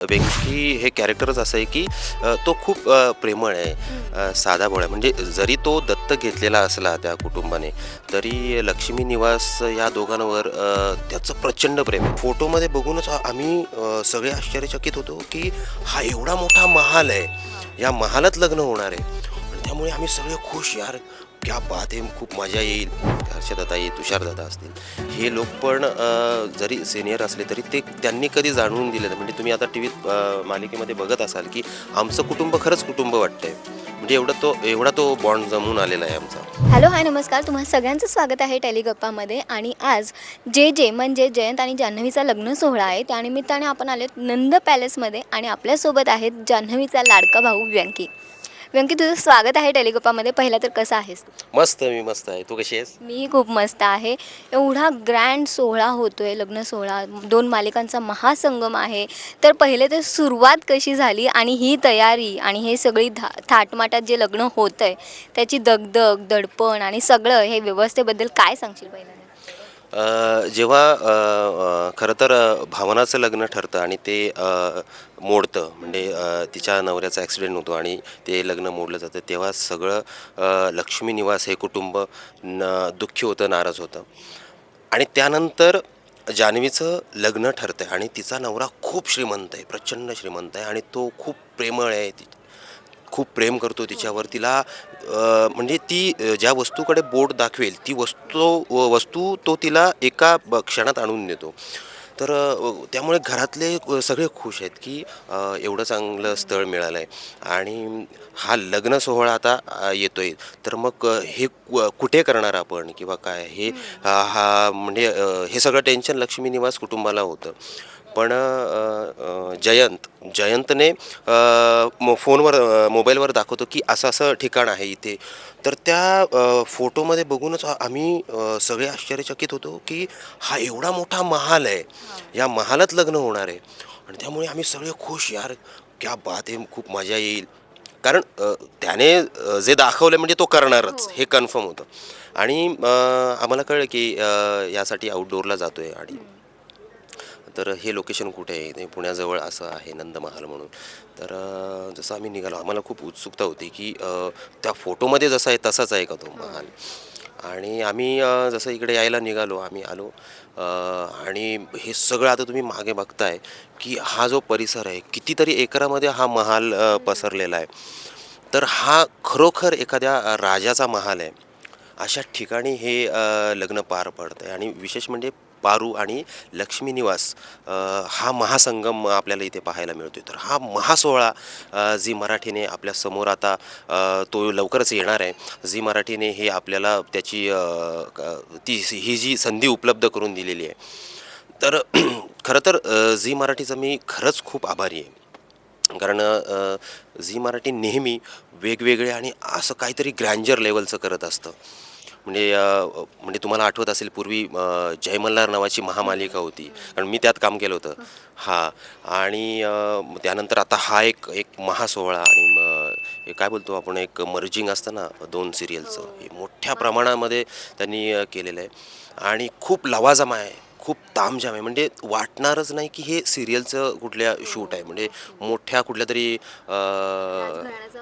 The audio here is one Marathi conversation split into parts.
व्यंकी हे कॅरेक्टरच असं आहे की तो खूप प्रेमळ आहे. साधा भोळा आहे. म्हणजे जरी तो दत्त घेतलेला असला त्या कुटुंबाने तरी लक्ष्मी निवास या दोघांवर त्याचं प्रचंड प्रेम आहे. फोटोमध्ये बघूनच आम्ही सगळे आश्चर्यचकित होतो की हा एवढा मोठा महाल आहे. या महालात लग्न होणार आहे. आणि त्यामुळे आम्ही सगळे खुश यार क्या बात आहे खूप मजा येईल. हर्षदाताई तुषारदादा असतील. हे लोक पण जरी सिनियर असले तरी ते त्यांनी कधी जाणवून दिलं म्हणजे तुम्ही आता टी व्हीत मालिकेमध्ये बघत असाल की आमचं कुटुंब खरंच कुटुंब वाटतंय. म्हणजे एवढा तो एवढा तो बॉन्ड जमून आलेला आहे आमचा. हॅलो हाय नमस्कार. तुम्हा सगळ्यांचं स्वागत आहे टेलिगप्पामध्ये. आणि आज जे जे म्हणजे जयंत आणि जान्हवीचा लग्न सोहळा आहे त्यानिमित्ताने आपण आलो नंद पॅलेसमध्ये आणि आपल्यासोबत आहेत जान्हवीचा लाडका भाऊ व्यंकी. व्यंकी तुझं स्वागत आहे टेलिगप्पामध्ये पहिला तर कसं आहेस? मस्त मी मस्त आहे. तू कशी आहेस? मी खूप मस्त आहे. एवढा ग्रँड सोहळा होतोय लग्न सोहळा दोन मालिकांचा महासंगम आहे. तर पहिले तर सुरुवात कशी झाली आणि ही तयारी आणि हे सगळी धा थाटमाटात जे लग्न होतं आहे त्याची दगदग दडपण आणि सगळं हे व्यवस्थेबद्दल काय सांगशील पहिल्यांदा? जेव्हा खरं तर भावनाचं लग्न ठरतं आणि ते मोडतं म्हणजे तिच्या नवऱ्याचा ॲक्सिडेंट होतो आणि ते लग्न मोडलं जातं तेव्हा सगळं लक्ष्मी निवास हे कुटुंब न दुःखी होतं नाराज होतं. आणि त्यानंतर जान्हवीचं लग्न ठरतं आहे आणि तिचा नवरा खूप श्रीमंत आहे प्रचंड श्रीमंत आहे आणि तो खूप प्रेमळ आहे खूप प्रेम करतो तिच्यावर. तिला म्हणजे ती ज्या वस्तूकडे बोट दाखवेल ती वस्तू वस्तू तो तिला एका क्षणात आणून देतो. तर त्यामुळे घरातले सगळे खुश आहेत की एवढं चांगलं स्थळ मिळालं आहे आणि हा लग्न सोहळा आता येतो आहे तर मग हे कु- कुठे करणार आपण? किंवा काय? हे हा म्हणजे हे सगळं टेन्शन लक्ष्मी निवास कुटुंबाला होतं. पण जयंत जयंतने फोनवर मोबाईलवर दाखवतो की असं असं ठिकाण आहे इथे. तर त्या फोटोमध्ये बघूनच आम्ही सगळे आश्चर्यचकित होतो की हा एवढा मोठा महाल आहे. या महालात लग्न होणार आहे. आणि त्यामुळे आम्ही सगळे खुश यार क्या बात आहे खूप मजा येईल. कारण त्याने जे दाखवलं म्हणजे तो करणारच हे. कन्फर्म होतं. आणि आम्हाला कळलं की यासाठी आउटडोअरला जातो आहे आणि तर हे लोकेशन कुठे आहे? ते पुण्याजवळ असं आहे नंदमहाल म्हणून. तर जसं आम्ही निघालो आम्हाला खूप उत्सुकता होती की त्या फोटोमध्ये जसा आहे तसाच आहे का तो महाल? आणि आम्ही जसं इकडे यायला निघालो आम्ही आलो आणि हे सगळं आता तुम्ही मागे बघताय की हा जो परिसर आहे कितीतरी एकरामध्ये हा महाल पसरलेला आहे. तर हा खरोखर एखाद्या राजाचा महाल आहे. अशा ठिकाणी हे लग्न पार पडतं आहे आणि विशेष म्हणजे पारू आणि लक्ष्मी निवास हा महासंगम आपल्याला इथे पाहायला मिळतो तर हा महासोहळा जी झी मराठीने आपल्यासमोर आता तो लवकरच येणार आहे. झी मराठीने हे आपल्याला त्याची ती ही जी संधी उपलब्ध करून दिलेली आहे. तर खरं तर झी मराठीचा मी खरंच खूप आभारी आहे. कारण झी मराठी नेहमी वेगवेगळे आणि असं काहीतरी ग्रँजर लेवलचं करत असतं. म्हणजे म्हणजे तुम्हाला आठवत असेल पूर्वी अ, जय मल्हार नावाची महामालिका होती. कारण मी त्यात काम केलं होतं. हां. आणि त्यानंतर आता हा एक एक महासोहळा आणि हे काय बोलतो आपण एक मर्जिंग असतं ना दोन सिरियलचं. हे मोठ्या प्रमाणामध्ये त्यांनी केलेलं आहे. आणि खूप लवाजमा आहे. तामझाम आहे. म्हणजे वाटणारच नाही की हे सिरियलचं कुठल्या शूट आहे. म्हणजे मोठ्या कुठल्या तरी अ,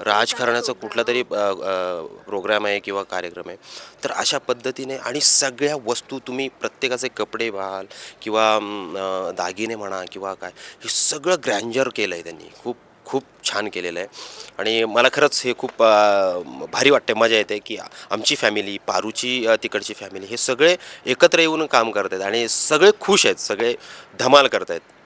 राजकारणाचं कुठला तरी प्रोग्राम आहे किंवा कार्यक्रम आहे. तर अशा पद्धतीने आणि सगळ्या वस्तू तुम्ही प्रत्येकाचे कपडे व्हाल किंवा दागिने म्हणा किंवा काय हे सगळं ग्रँजर केलं आहे त्यांनी. खूप खूप छान केलेलं आहे. आणि मला खरंच हे खूप भारी वाटते मजा येते की आमची फॅमिली पारूची तिकडची फॅमिली हे सगळे एकत्र येऊन काम करत आहेत आणि सगळे खुश आहेत सगळे धमाल करत आहेत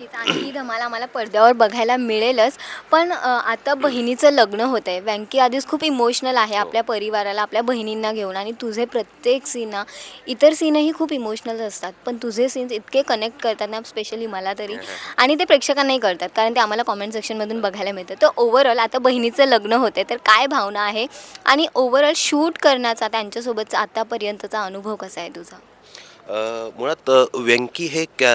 नक्कीच आणि ही धमाल आम्हाला पडद्यावर बघायला मिळेलच. पण अ, आता बहिणीचं लग्न होत आहे व्यंकी आधीच खूप इमोशनल आहे आपल्या परिवाराला आपल्या बहिणींना घेऊन आणि तुझे प्रत्येक सीन इतर सीनही खूप इमोशनल असतात. पण तुझे सीन्स इतके कनेक्ट करतात ना स्पेशली मला तरी. आणि ते प्रेक्षकांनाही करतात कारण ते आम्हाला कॉमेंट सेक्शनमधून बघायला मिळतं. तर ओव्हरऑल आता बहिणीचं लग्न होते तर काय भावना आहे? आणि ओव्हरऑल शूट करण्याचा त्यांच्यासोबतचा आतापर्यंतचा अनुभव कसा आहे तुझा? अ, मुळात अ, व्यंकी हे कॅ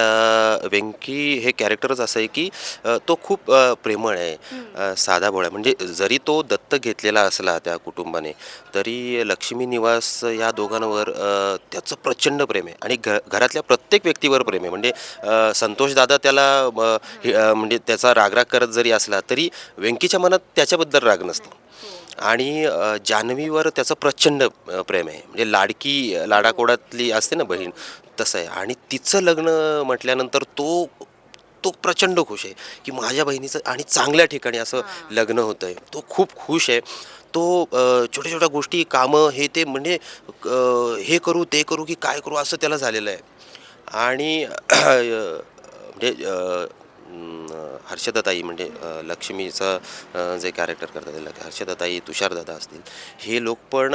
व्यंकी हे कॅरेक्टरच असं आहे की अ, तो खूप अ, प्रेमळ आहे. अ, साधा भोळा म्हणजे जरी तो दत्तक घेतलेला असला त्या कुटुंबाने तरी लक्ष्मी निवास या दोघांवर अ, त्याचं प्रचंड प्रेम आहे. आणि घ घरातल्या प्रत्येक व्यक्तीवर प्रेम आहे. म्हणजे अ, संतोषदादा त्याला अ, हे, अ, म्हणजे त्याचा रागराग करत जरी असला तरी व्यंकीच्या मनात त्याच्याबद्दल राग नसतो. आणि जान्हवीवर त्याचं प्रचंड प्रेम आहे. म्हणजे लाडकी लाडाकोडातली असते ना बहीण तसं आहे. आणि तिचं लग्न म्हटल्यानंतर तो तो प्रचंड खुश आहे की माझ्या बहिणीचं आणि चांगल्या ठिकाणी असं लग्न होतं आहे तो खूप खुश आहे. तो छोट्या छोट्या गोष्टी कामं हे ते म्हणजे हे करू ते करू की काय करू असं त्याला झालेलं आहे. आणि म्हणजे हर्षदाताई म्हणजे लक्ष्मीचं जे कॅरेक्टर करतात ते हर्षदाताई तुषारदादा असतील हे लोक पण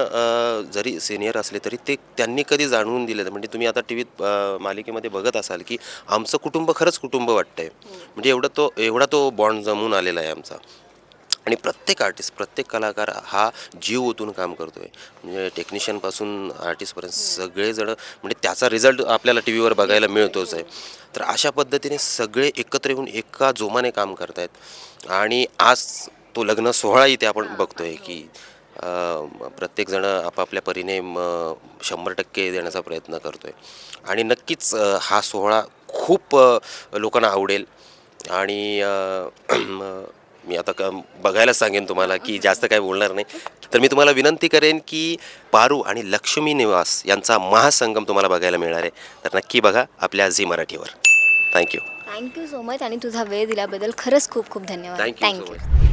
जरी सिनियर असले तरी ते त्यांनी कधी जाणवून दिलं नाही. म्हणजे तुम्ही आता टी व्हीत मालिकेमध्ये बघत असाल की आमचं कुटुंब खरंच कुटुंब वाटतंय. म्हणजे एवढं तो एवढा तो बॉन्ड जमून आलेला आहे आमचा. आणि प्रत्येक आर्टिस्ट प्रत्येक कलाकार हा जीव ओतून काम करतो आहे म्हणजे टेक्निशियनपासून आर्टिस्टपर्यंत सगळेजण म्हणजे त्याचा रिझल्ट आपल्याला टी व्हीवर बघायला मिळतोच आहे. तर अशा पद्धतीने सगळे एकत्र येऊन एका जोमाने काम करतायत. आणि आज तो लग्न सोहळा इथे आपण बघतोय की प्रत्येकजण आपापल्या परीने म, शंभर टक्के देण्याचा प्रयत्न करतो आहे आणि नक्कीच हा सोहळा खूप लोकांना आवडेल. आणि म, आता क बघायलाच सांगेन तुम्हाला की जास्त काही बोलणार नाही. तर मी तुम्हाला विनंती करेन की पारू आणि लक्ष्मी निवास यांचा महासंगम तुम्हाला बघायला मिळणार आहे. तर नक्की बघा आपल्या झी मराठीवर. थँक्यू थँक्यू सो मच आणि तुझा वेळ दिल्याबद्दल खरंच खूप खूप धन्यवाद. थँक्यू